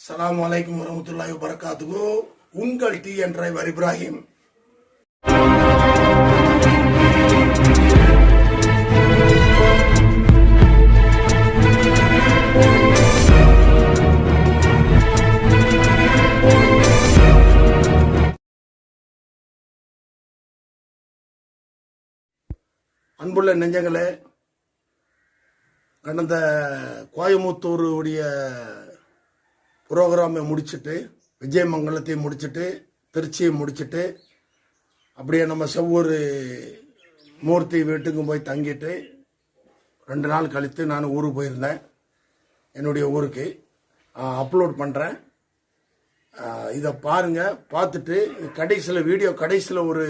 சலாம் அலைக்கும் வரமத்துல்லாஹி வரகாத்துகோ உங்கள் டி என் டிரைவர் இப்ராஹிம் அன்புள்ள நெஞ்சங்களே கடந்த கோயமுத்தூருடைய ப்ரோக்ராமை முடிச்சுட்டு விஜயமங்கலத்தையும் முடிச்சுட்டு திருச்சியை முடிச்சுட்டு அப்படியே நம்ம செவ்வூர் மூர்த்தி வீட்டுக்கும் போய் தங்கிட்டு ரெண்டு நாள் கழித்து நான் ஊருக்கு போயிருந்தேன். என்னுடைய ஊருக்கு. அப்லோட் பண்ணுறேன் இதை பாருங்கள் பார்த்துட்டு கடைசியில் வீடியோ கடைசியில் ஒரு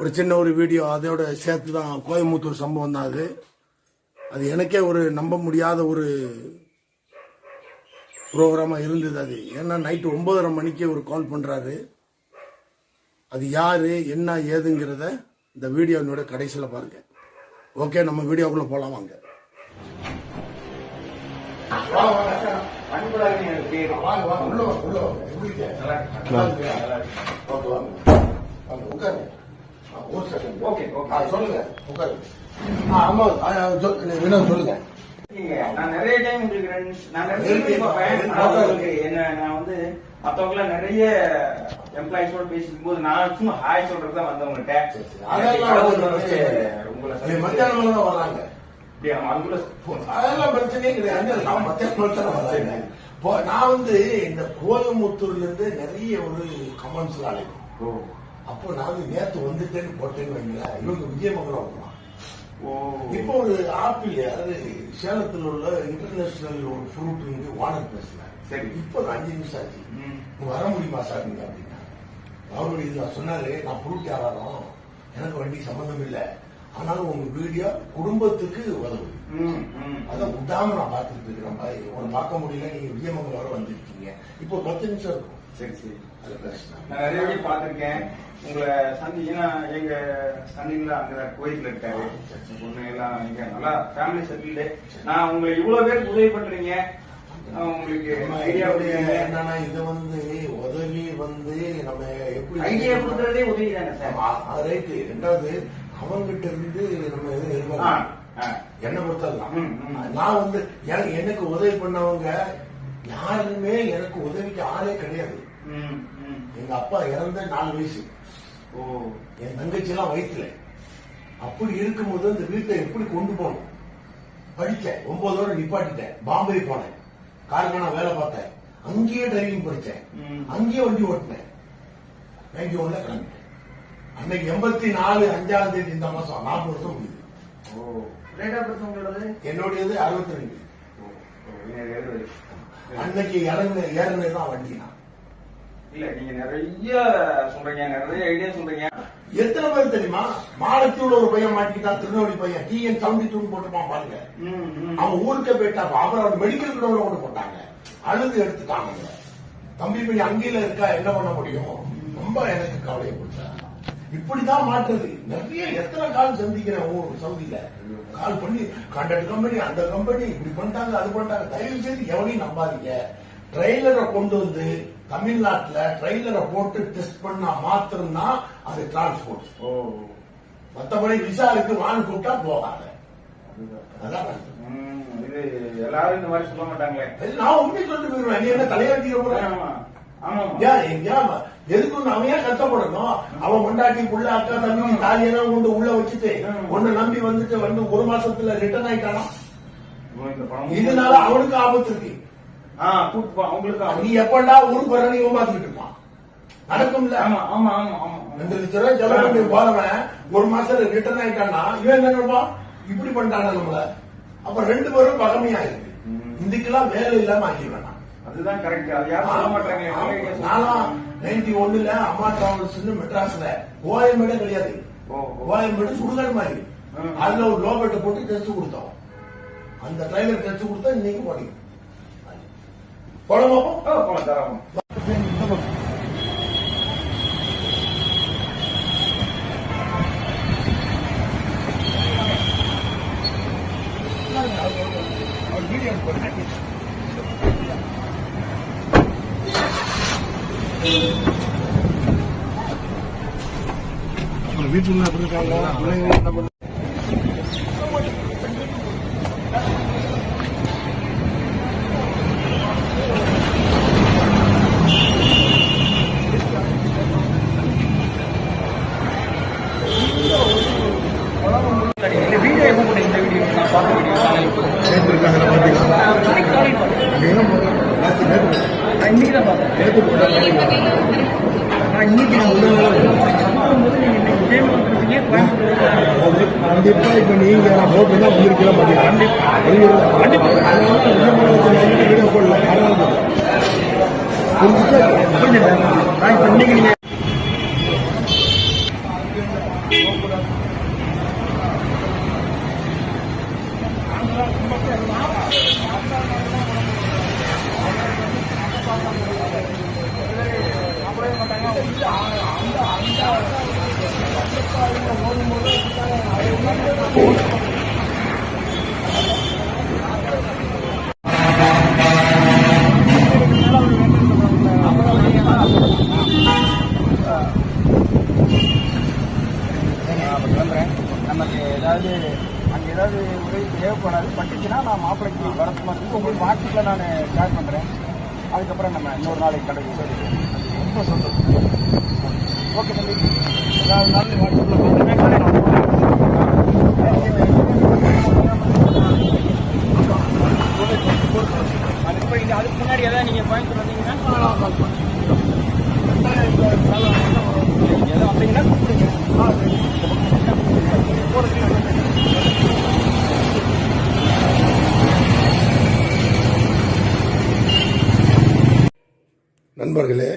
ஒரு சின்ன ஒரு வீடியோ அதோட சேர்த்து தான் கோயம்புத்தூர் சம்பவம் தான் அது. அது எனக்கே ஒரு நம்ப முடியாத ஒரு ப்ரோக்ராமாக இருந்தது அது. ஏன்னா நைட்டு ஒன்பதரை மணிக்கு ஒரு கால் பண்ணுறாரு அது யார் என்ன ஏதுங்கிறத இந்த வீடியோனோட கடைசியில் பாருங்க. ஓகே நம்ம வீடியோக்குள்ளே போகலாம் வாங்க. சொல்லுங்க சொல்லுங்க. நான் நிறைய டைம் உங்களுக்கு நான் நிறைய என்ன நான் வந்து மத்தவங்கள நிறைய எம்ப்ளாயிஸோட பேசிக்கும்போது நான் சும்மா ஹாய் சொல்றது தான் வந்தவங்ககிட்ட மத்தியானம்? அதுக்குள்ள அதெல்லாம் பிரச்சனையே கிடையாது. நான் மத்தியானம் இப்போ நான் வந்து இந்த கோயம்புத்தூர்ல இருந்து நிறைய ஒரு கமெண்ட்ஸ் அழைக்கும் அப்போ நான் வந்து நேத்து வந்துட்டேன்னு போட்டேன்னு வைங்களேன். இவங்க விஜயமங்கலம் இப்போ ஒரு ஆப்பிள் அதாவது சேலத்தில் உள்ள இன்டர்நேஷனல் ஒரு ஃப்ரூட் வந்து வானர் பேசுறேன் சரி. இப்போ ஒரு அஞ்சு நிமிஷம் ஆச்சு. வர முடியுமா சார் நீங்க அப்படின்னா? அவரு இது சொன்னாரு நான் ஃப்ரூட் வியாபாரம் எனக்கு வண்டி சம்பந்தம் இல்லை. ஆனாலும் உங்க வீடியோ குடும்பத்துக்கு உதவுது ம், ம். அதை விடாம நான் பார்த்துட்டு இருக்கிறேன். பார்க்க முடியல நீங்க விஜயமங்கலம் வர வந்திருக்கீங்க. இப்போ பத்து நிமிஷம் இருக்கும். சரி சரி. நான் நிறைய வாட்டி பார்த்திருக்கேன். உங்களை சந்தி ஏன்னா எங்க சந்திங்களா அங்க கோயில்ல இருக்காரு. பொண்ணு எல்லாம் இங்க நல்லா ஃபேமிலி செட்டில்டு நான் உங்களை இவ்வளவு பேருக்கு உதவி பண்றீங்க. உங்களுக்கு நம்ம ஐடியா இதோடைய என்னன்னா இது வந்து உதவி வந்து நம்ம எப்படி ஐடியா கொடுக்கறதே உதவி தானே சார்? ரைட்டு ரெண்டாவது அவங்கிட்ட இருந்து நம்ம எதுவும் எதிர்பார்க்கலாம். என்ன பொறுத்தலாம். நான் வந்து எனக்கு எனக்கு உதவி பண்ணவங்க யாருமே எனக்கு உதவிக்கு ஆளே கிடையாது. எங்க அப்பா இறந்த நாலு வயசு. ஓ. என் தங்கச்சி எல்லாம் வயிற்றுல அப்படி இருக்கும்போது அந்த வீட்டை எப்படி கொண்டு போகணும் படிச்சேன். ஒன்பதோட நிப்பாட்டிட்டேன். பாம்பே போனேன். கார்கானா வேலை பார்த்தேன். அங்கேயே டிரைவிங் படிச்சேன். ம். அங்கேயே வண்டி ஓட்டினேன். நைன்டி ஒன்ல கிளம்பிட்டேன். அன்னைக்கு எண்பத்தி நாலு அஞ்சாம் தேதி இந்த மாசம் நாற்பது வருஷம் முடியுது. என்னுடையது அறுபத்தி ரெண்டு. அன்னைக்கு இறங்கு ஏறினதுதான் வண்டி நான் இல்ல நீங்க நிறைய சொல்றீங்க நிறைய ஐடியா சொல்றீங்க. எத்தனை பேர் தெரியுமா? மாலத்தூர்ல ஒரு பையன் மாட்டிக்கிட்டான் திருநெல்வேலி பையன். டிஎன் செவன்டி டூ போட்டுப்பான் பாருங்க. அவன் ஊருக்கே போயிட்டான். அப்புறம் அவர் மெடிக்கல் கிரவுண்ட்ல கொண்டு போட்டாங்க. அழுது எடுத்துட்டாங்க தம்பி பையன் அங்கேயில இருக்கா? என்ன பண்ண முடியும்? ரொம்ப எனக்கு கவலையை கொடுத்தா. இப்படிதான் மாற்றுது. நிறைய எத்தனை கால் சந்திக்கிறேன் ஊர் சவுதியில? கால் பண்ணி கண்டக்ட் கம்பெனி அந்த கம்பெனி இப்படி பண்ணிட்டாங்க அது பண்ணிட்டாங்க. தயவு செய்து எவனையும் நம்பாதீங்க. ட்ரெய்லரை கொண்டு வந்து தமிழ்நாட்டுல ட்ரெய்லரை போட்டு டெஸ்ட் பண்ணா மாத்திரம்தான் அது டிரான்ஸ்போர்ட் ஓ. மத்தபடி விசா இருக்கு வான்னு கூப்பிட்டா போகாத. அதான் எல்லாரும் இந்த மாதிரி சொல்ல மாட்டாங்களே. நான் உண்மை சொல்லிட்டு போயிருவேன். நீ என்ன தலையாட்டிக்க எதுக்கு ஏன் கஷ்டப்படணும்? அவன் கொண்டாட்டி புள்ள அக்கா தம்பி தாலியெல்லாம் கொண்டு உள்ள வச்சுட்டு ஒன்னு நம்பி வந்துட்டு வந்து ஒரு மாசத்துல ரிட்டர்ன் ஆயிட்டானா? இதனால அவனுக்கு ஆபத்து இருக்கு. அவங்களுக்கு நீ எப்படா ஊருக்கு வர நீ ஏமாத்திக்கிட்டு இருப்பான். நடக்கும்ல. ஆமா ஆமா ஆமா ஆமா. ரெண்டு லட்ச ரூபாய் செலவு பண்ணி போறவன் ஒரு மாசத்துல ரிட்டர்ன் ஆயிட்டான்னா இவன் என்ன நினைப்பான் இப்படி பண்ணிட்டான நம்மள. அப்ப ரெண்டு பேரும் பகமையா இருக்கு. இதுக்கெல்லாம் வேலை இல்லாம ஆக்கிடுவேன் நான். அதுதான் கரெக்ட் அது யாரும் சொல்ல idea நானும். நைன்டி ஒண்ணுல அம்மா டிராவல்ஸ் மெட்ராஸ்ல கோயம்பேடு கிடையாது. கோயம்பேடு சுடுகாடு மாதிரி. அதுல ஒரு லோபேட்டை போட்டு டெஸ்ட் கொடுத்தோம். அந்த டிரைவர் டெஸ்ட் கொடுத்தா இன்னைக்கு போனீங்க. போலாம் போலாம். வீடியோ அப்புறம் வீட்டுல எப்படி இருக்காங்க பிள்ளைங்க என்ன பண்ண வீடியோ எப்போ போட்டீங்க இந்த வீடியோ நான் பார்த்த வீடியோ நேற்று இருக்காங்க நேற்று நேற்று இன்னைக்கு தான் பார்த்தேன் இன்னைக்கு நான் இதே மாதிரி கோயம்புத்தூர் கண்டிப்பா இப்ப நீங்க நான் வந்திருக்கலாம் கண்டிப்பா புரிஞ்சுச்சா நான் இன்னைக்கு நீங்க அப்படி வந்துடுறேன் நமக்கு ஏதாவது அங்கே ஏதாவது உதவி தேவைப்படாது பட்டுச்சுன்னா நான் மாப்பிள்ளைக்கு வரத்து மாதிரி உங்களுக்கு வாட்ஸ்அப்பில் நான் ஷேர் பண்ணுறேன் அதுக்கப்புறம் நம்ம இன்னொரு நாளைக்கு கடைக்கு போயிட்டு ரொம்ப சந்தோஷம் ஓகே தம்பி ஏதாவது நாள் வாட்ஸ்அப்பில் பண்ணுறேன் இது அதுக்கு முன்னாடி ஏதாவது நீங்கள் பாயிண்ட் வந்தீங்கன்னா எதாவது வந்தீங்கன்னா நண்பர்களே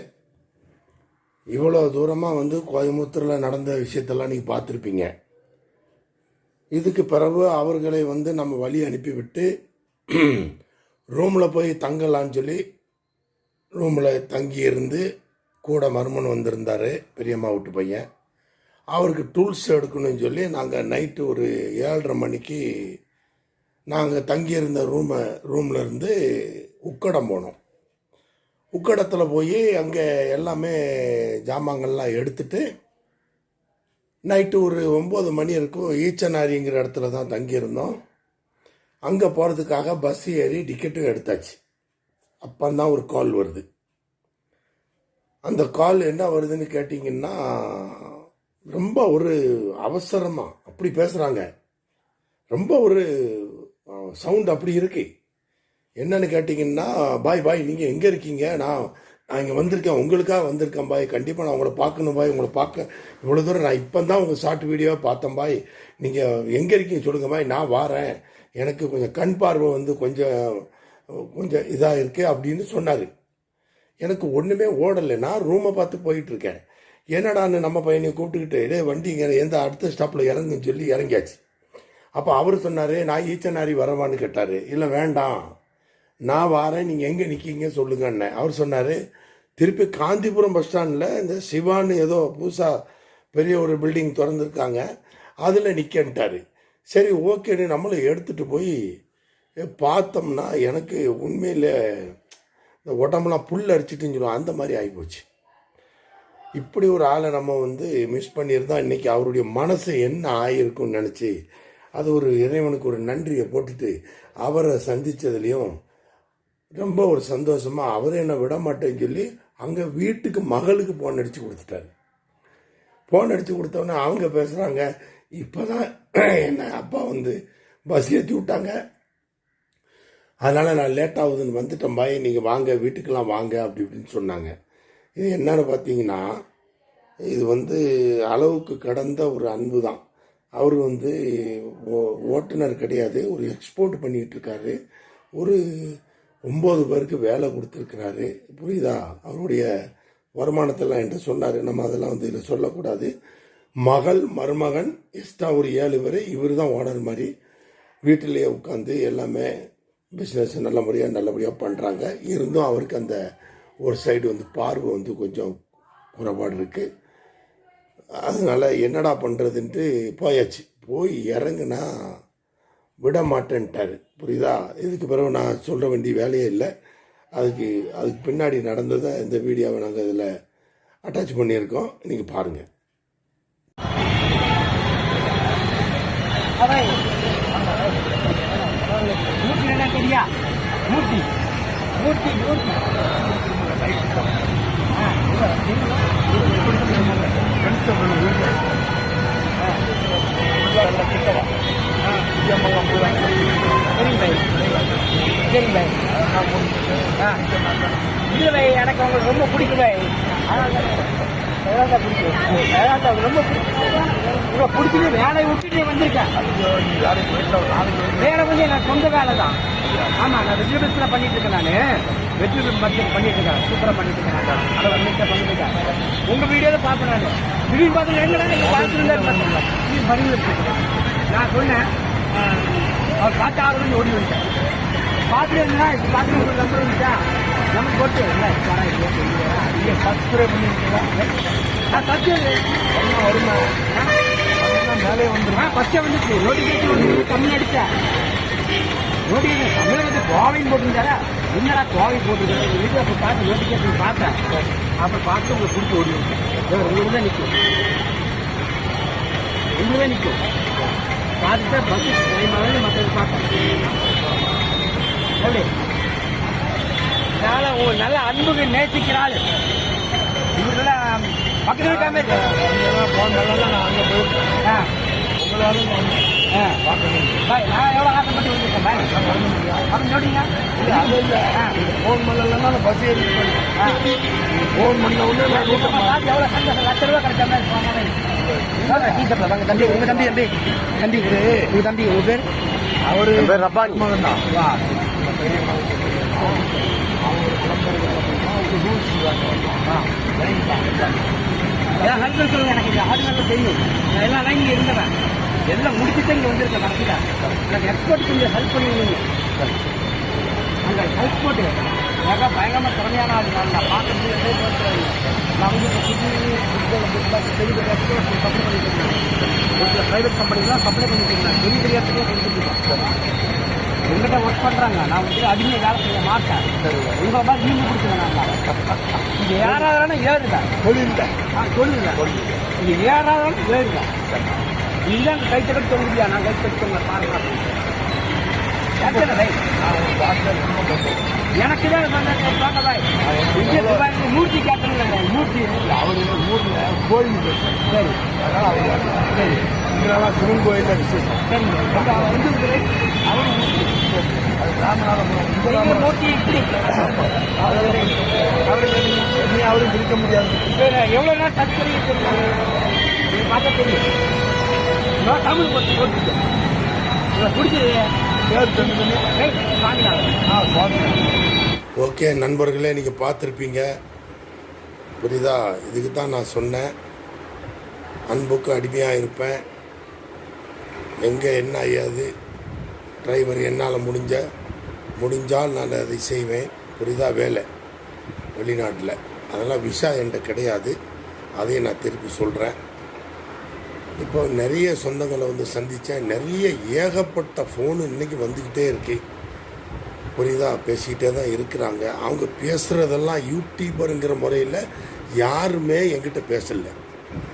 இவ்வளோ தூரமாக வந்து கோயம்புத்தூரில் நடந்த விஷயத்தெல்லாம் நீங்கள் பார்த்துருப்பீங்க. இதுக்கு பிறகு அவர்களை வந்து நம்ம வழி அனுப்பிவிட்டு ரூமில் போய் தங்கலான்னு சொல்லி ரூமில் தங்கி இருந்து கூட மருமன் வந்திருந்தார் பெரியம்மா வீட்டு பையன். அவருக்கு டூல்ஸ் எடுக்கணும்னு சொல்லி நாங்கள் நைட்டு ஒரு ஏழரை மணிக்கு நாங்கள் தங்கியிருந்த ரூமை ரூமில் இருந்து உக்கடம் போனோம். உக்கடத்தில் போய் அங்கே எல்லாமே ஜாமான்கள்லாம் எடுத்துட்டு நைட்டு ஒரு ஒம்பது மணி இருக்கும் ஈச்சனாரிங்கிற இடத்துல தான் தங்கியிருந்தோம். அங்கே போகிறதுக்காக பஸ் ஏறி டிக்கெட்டும் எடுத்தாச்சு. அப்போ தான் ஒரு கால் வருது. அந்த கால் என்ன வருதுன்னு கேட்டிங்கன்னா ரொம்ப ஒரு அவசரமாக அப்படி பேசுகிறாங்க ரொம்ப ஒரு சவுண்ட் அப்படி இருக்கு. என்னன்னு கேட்டிங்கன்னா பாய் பாய் நீங்கள் எங்கே இருக்கீங்க? நான் நான் இங்கே வந்திருக்கேன். உங்களுக்காக வந்திருக்கேன் பாய். கண்டிப்பாக நான் உங்களை பார்க்கணும் பாய். உங்களை பார்க்க இவ்வளோ தூரம் நான் இப்போ தான் உங்கள் ஷார்ட் வீடியோவை பார்த்தேன் பாய். நீங்கள் எங்கே இருக்கீங்க சொல்லுங்கள் பாய். நான் வாரேன். எனக்கு கொஞ்சம் கண் பார்வை வந்து கொஞ்சம் கொஞ்சம் இதாக இருக்கு அப்படின்னு சொன்னார். எனக்கு ஒன்றுமே ஓடலை. நான் ரூமை பார்த்து போயிட்டுருக்கேன். என்னடான்னு நம்ம பையனை கூப்பிட்டுக்கிட்டு இதே வண்டி இங்கே எந்த அடுத்த ஸ்டாப்பில் இறங்குன்னு சொல்லி இறங்கியாச்சு. அப்போ அவர் சொன்னார் நான் ஈச்சனாரி வரவான்னு கேட்டார். இல்லை வேண்டாம். நான் வாரேன். நீங்கள் எங்கே நிற்கீங்க சொல்லுங்கன்னு அவர் சொன்னார் திருப்பி காந்திபுரம் பஸ் ஸ்டாண்டில் இந்த சிவான்னு ஏதோ புதுசாக பெரிய ஒரு பில்டிங் திறந்துருக்காங்க. அதில் நிற்கன்ட்டார் சரி ஓகேன்னு நம்மளும் எடுத்துகிட்டு போய் பார்த்தோம்னா எனக்கு உண்மையில் இந்த உடம்புலாம் புல் அரிச்சிட்டுன்னு சொல்லுவோம் அந்த மாதிரி ஆகிப்போச்சு. இப்படி ஒரு ஆளை நம்ம வந்து மிஸ் பண்ணியிருந்தால் இன்றைக்கி அவருடைய மனசு என்ன ஆகிருக்கும்னு நினச்சி அது ஒரு இறைவனுக்கு ஒரு நன்றியை போட்டுட்டு அவரை சந்தித்ததுலேயும் ரொம்ப ஒரு சந்தோஷமாக அவரே என்னை விட மாட்டேன்னு சொல்லி அங்கே வீட்டுக்கு மகளுக்கு ஃபோன் அடித்து கொடுத்துட்டாரு. ஃபோன் அடித்து கொடுத்தோன்னே அவங்க பேசுகிறாங்க இப்போ தான் என்ன அப்பா வந்து பஸ் ஏற்றி விட்டாங்க அதனால் நான் லேட் ஆகுதுன்னு வந்துட்டேன் பாய். நீங்கள் வாங்க வீட்டுக்கெல்லாம் வாங்க அப்படி இப்படின்னு சொன்னாங்க. இது என்னன்னு பார்த்தீங்கன்னா இது வந்து அளவுக்கு கடந்த ஒரு அன்பு தான். அவர் வந்து ஓ- ஓட்டுநர் கிடையாது. ஒரு எக்ஸ்போர்ட் பண்ணிகிட்டு இருக்காரு ஒரு ஒம்பது பேருக்கு வேலை கொடுத்துருக்கிறாரு. புரியுதா? அவருடைய வருமானத்தெல்லாம் என்கிட்ட சொன்னார். நம்ம அதெல்லாம் வந்து இதில் சொல்லக்கூடாது. மகள் மருமகன் எக்ஸ்ட்ரா ஒரு ஏழு பேர் இவர் தான் ஓனர் மாதிரி வீட்டிலேயே உட்காந்து எல்லாமே பிஸ்னஸ் நல்ல முறையாக நல்லபடியாக பண்ணுறாங்க இருந்தும் அவருக்கு அந்த ஒரு சைடு வந்து பார்வை வந்து கொஞ்சம் குறைபாடு இருக்குது அதனால் என்னடா பண்ணுறதுன்ட்டு போயாச்சு. போய் இறங்குனா விட மாட்டேன்ட்டாரு. புரியுதா? இதுக்கு பிறகு நான் சொல்ல வேண்டிய வேலையே இல்லை. அதுக்கு அதுக்கு பின்னாடி நடந்ததை இந்த வீடியோவை நாங்கள் இதில் அட்டாச் பண்ணியிருக்கோம். நீங்கள் பாருங்கள் அவை மூர்த்தி மூர்த்தி மூர்த்தி. ஆ, ஆ இல்லை எனக்கு உங்களுக்கு ரொம்ப பிடிக்கும் பாய். பிடிக்கும். ரொம்ப பிடிக்கும். ரொம்ப பிடிச்சிட்டு வேலையை விட்டுட்டு வந்திருக்கேன் வேலை வந்து எனக்கு சொந்த வேலை தான். ஆமா நான் வெஜிடபிள்ஸ்ல பண்ணிட்டு இருக்கேன் நான். வெஜிடபிள் பட்ஜெட் பண்ணிட்டு இருக்கேன். சூப்பரா பண்ணிட்டு இருக்கேன் அதை வந்து பண்ணிட்டு இருக்கேன். உங்க வீடியோல பார்த்தேன் நான். திடீர்னு பார்த்து எங்கடா நீங்க பார்த்துருந்தேன் பண்ணிட்டு நான் சொன்னேன் அவர் பார்த்து ஆகணும்னு ஓடி வந்துட்டேன் பார்த்துட்டு இருந்தா இப்போ பார்த்து ஒரு நம்பர் வந்துட்டா நமக்கு போட்டு இல்லை வரேன் இங்கே சப்ஸ்கிரைப் பண்ணிருக்கீங்களா நான் சத்தியம் வருமா? மேலே வந்துடும் ஆ பச்சை வந்துச்சு நோட்டிஃபிகேஷன் வந்து தமிழ்நாடுச்சா அடிச்சா. நோட்டிஃபிகேஷன் தமிழகத்து கோவைன்னு போட்டிருந்தாரா? என்னடா கோவை போட்டிருக்காரு? வீட்டில் அப்போ பார்த்து நோட்டிஃபிகேஷன் பார்த்தேன் அப்புறம் பார்த்து உங்களை பிடிச்சி ஓடி வந்துட்டேன் உங்களுக்கு தான் நிற்கும் உங்களுக்கு தான் நிற்கும் பார்த்துட்டு பஸ் டைம் ஆகுது மற்றது பார்த்தேன் எப்படி அதனால உங்க நல்ல அன்புக்கு ஆ ஆ. பாய், நான் எவ்வளவு ஆசைப்பட்டு வந்திருக்கேன் பாய் அப்படின்னு சொல்றீங்க ஆ. ஆ. ஃபோன் பண்ண உடனே நான் எவ்வளவு சந்தோஷம் லட்ச ரூபா கிடைச்ச மாதிரி போன மாதிரி. வாங்க, தம்பி உங்க தம்பி தம்பி தம்பி உங்க தம்பி உங்க பேர் அவரு ரப்பானி வா ஆ. அதான் ஹஸ்பண்ட் சொல்லுங்க எனக்கு இந்த ஆடு நல்லா தெரியும். நான் எல்லாம் இங்கே இருந்தவன். எல்லாம் முடிச்சுட்டு இங்கே வந்திருக்கேன் கடைசியில் எனக்கு எக்ஸ்போர்ட் கொஞ்சம் ஹெல்ப் பண்ணுவீங்க. அந்த எக்ஸ்போர்ட் போட்டு பயங்கரமாக திறமையான ஆள். நான் நான் பார்க்க முடியாது நான் வந்து இப்போ புது பெரிய பெரிய எக்ஸ்போர்ட் சப்ளை பண்ணிட்டு இருக்கேன் ப்ரைவேட் கம்பெனிலாம் சப்ளை பண்ணிட்டு இருக்கேன் பெரிய பெரிய இடத்துல கொடுத்துட்டு எங்கிட்ட ஒர்க் பண்றாங்க. நான் வந்து அதிகமாக வேலை செய்ய மாட்டேன். உங்க மாதிரி நீங்க கொடுத்துருங்க இங்க ஏறாதானே ஏறுங்க. சொல்லியிருந்தேன் ஆ சொல்லுங்க இங்க ஏறாதானே ஏறுங்க. இதுதான் கை தட்டு சொல்லுதியா நான் கை தட்டு சொல்ல பாருங்க? எனக்கு தான் பாய் இங்கே துபாய் மூர்த்தி கேட்கணுங்க மூர்த்தி. அவர் ஊர்ல கோயில். சரி. அதனால அவர் சரி. இங்கெல்லாம் சிவன் கோயில்ல விசேஷம். அப்ப அவர் வந்து அவரு ராமநாதபுரம். மூர்த்தி இப்படி. அவரும் முடியாது. வேற எவ்வளவு நேரம் டச் பண்ணி பார்த்தா தெரியும். நான் தமிழ் பிடிச்சது சுவாமி ஓகே நண்பர்களே நீங்கள் பார்த்துருப்பீங்க. புரியுதா? இதுக்கு தான் நான் சொன்னேன். அன்புக்கு அடிமையாக இருப்பேன். எங்கே என்ன ஆயாது டிரைவர் என்னால் முடிஞ்ச முடிஞ்சால் நான் அதை செய்வேன். புரிதா வேலை. வெளிநாட்டில். அதெல்லாம் விஷா என்கிட்ட கிடையாது. அதையும் நான் திருப்பி சொல்கிறேன் இப்போ நிறைய சொந்தங்களை வந்து சந்தித்தேன் நிறைய ஏகப்பட்ட ஃபோனு இன்றைக்கி வந்துக்கிட்டே இருக்கு. புரியுதா? பேசிக்கிட்டே தான் இருக்கிறாங்க. அவங்க பேசுகிறதெல்லாம் யூடியூபருங்கிற முறையில் யாருமே என்கிட்ட பேசலை.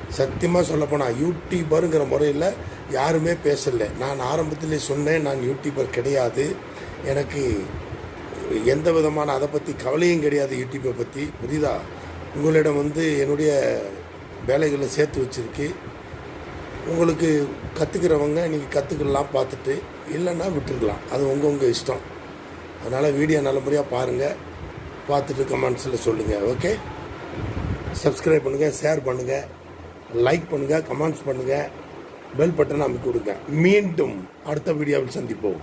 சத்தியமாக சொல்லப்போனால் யூடியூபருங்கிற முறையில் யாருமே பேசலை. நான் ஆரம்பத்திலே சொன்னேன் நான் யூடியூபர் கிடையாது. எனக்கு எந்த விதமான அதை பற்றி கவலையும் கிடையாது யூடியூப்பை பற்றி புரியுதா? உங்களிடம் வந்து என்னுடைய வேலைகளை சேர்த்து வச்சுருக்கு. உங்களுக்கு கற்றுக்கிறவங்க நீங்கள் கற்றுக்கலாம் பார்த்துட்டு இல்லைன்னா விட்டுருக்கலாம். அது உங்கள் உங்கள் இஷ்டம். அதனால் வீடியோ நல்லபடியாக பாருங்கள் பார்த்துட்டு கமெண்ட்ஸில் சொல்லுங்கள் ஓகே? சப்ஸ்கிரைப் பண்ணுங்கள் ஷேர் பண்ணுங்கள் லைக் பண்ணுங்கள் கமெண்ட்ஸ் பண்ணுங்கள் பெல் பட்டனை அமைக்கி கொடுங்க. மீண்டும் அடுத்த வீடியோவில் சந்திப்போம்.